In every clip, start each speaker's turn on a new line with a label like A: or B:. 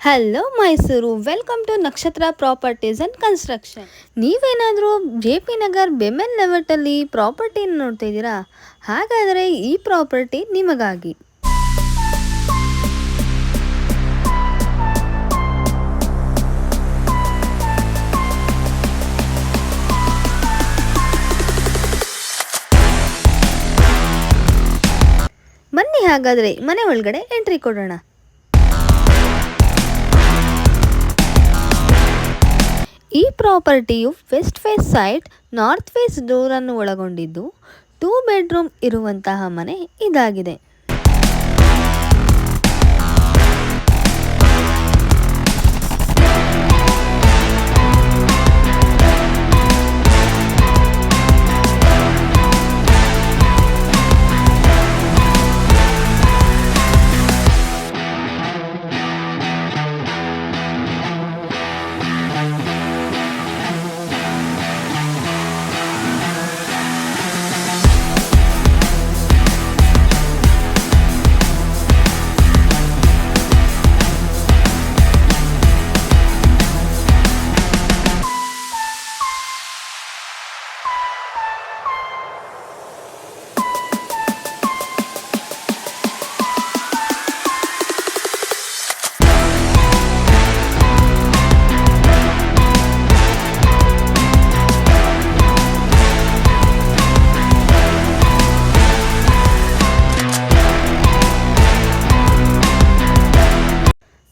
A: Hello Mysuru welcome to Nakshatra properties and construction ನೀವೇನಾದರೂ J P Nagar ಬೆಮೆನ್ ಲೆವೆಟಲ್ಲಿ ಪ್ರಾಪರ್ಟಿನ ನೋಡ್ತಾ ಇದ್ದೀರಾ? ಹಾಗಾದರೆ ಈ ಪ್ರಾಪರ್ಟಿ ನಿಮಗಾಗಿ. ಬನ್ನಿ ಹಾಗಾದರೆ ಮನೆ ಒಳಗಡೆ ಎಂಟ್ರಿ ಕೊಡೋಣ. ಈ ಪ್ರಾಪರ್ಟಿಯು west face side north face ಅನ್ನು ಒಳಗೊಂಡಿದ್ದು. ಟೂ ಬೆಡ್ರೂಮ್ ಇರುವಂತಹ ಮನೆ ಇದಾಗಿದೆ.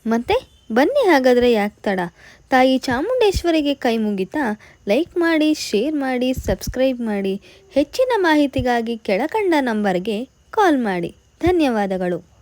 A: ಮತ್ತೆ ಬನ್ನಿ ಹಾಗಾದರೆ ಯಾಕೆ ತಡ? ತಾಯಿ ಚಾಮುಂಡೇಶ್ವರಿಗೆ ಕೈ ಮುಗಿತಾ ಲೈಕ್ ಮಾಡಿ ಶೇರ್ ಮಾಡಿ ಸಬ್ಸ್ಕ್ರೈಬ್ ಮಾಡಿ. ಹೆಚ್ಚಿನ ಮಾಹಿತಿಗಾಗಿ ಕೆಳಕಂಡ ನಂಬರ್ಗೆ ಕಾಲ್ ಮಾಡಿ. ಧನ್ಯವಾದಗಳು.